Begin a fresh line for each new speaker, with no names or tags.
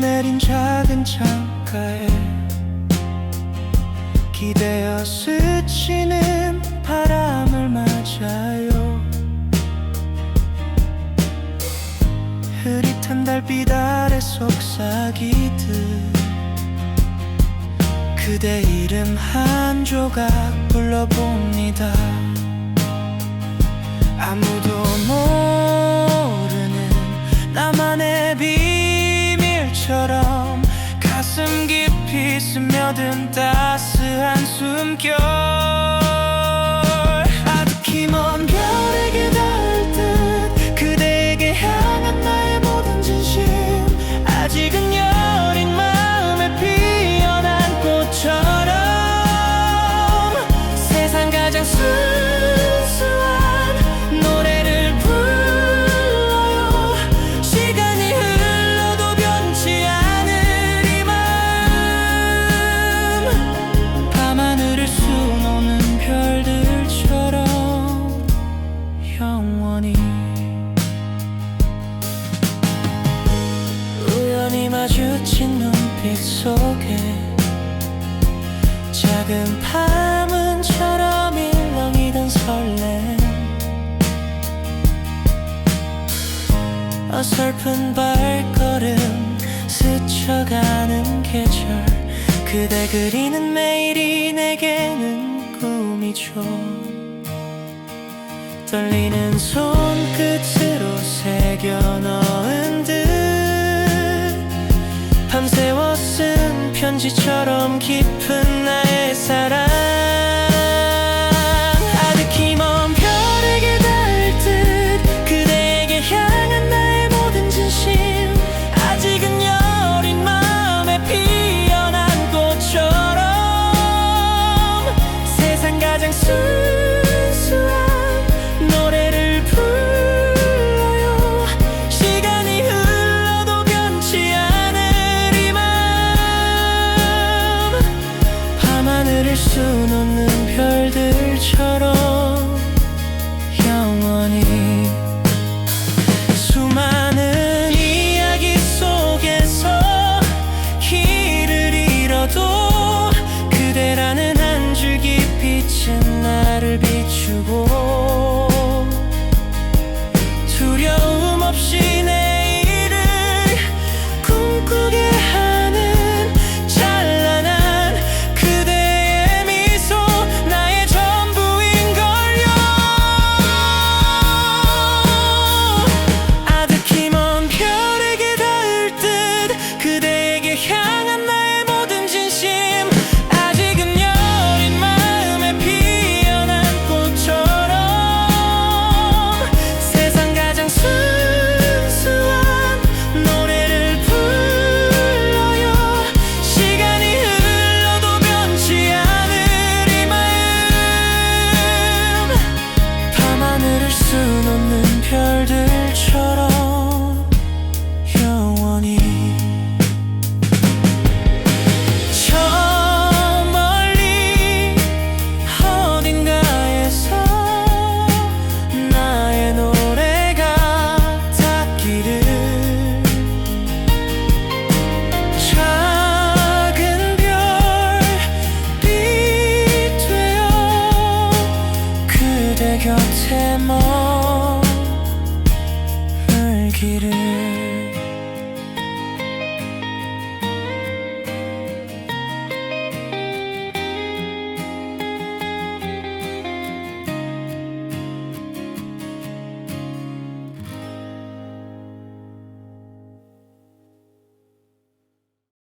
내린 작은 창가에 기대어 스치는 바람을 맞아요. 흐릿한 달빛 아래 속삭이듯 그대 이름 한 조각 불러봅니다. 아무도 모르는 나만의 비 밀처럼 가슴 깊이 스며든 따스한 숨결. 아득히 먼 별에게 닿을 듯 그대에게 향한 나의 모든 진심. 아직은 여린 마음에 피어난 꽃처럼 세상 가장 순수 속에 작은 파문처럼 일렁이던 설렘. 어설픈 발걸음 스쳐가는 계절. 그대 그리는 매일이 내게는 꿈이죠. 떨리는 손끝으 편지처럼 깊은 곁에 머물기를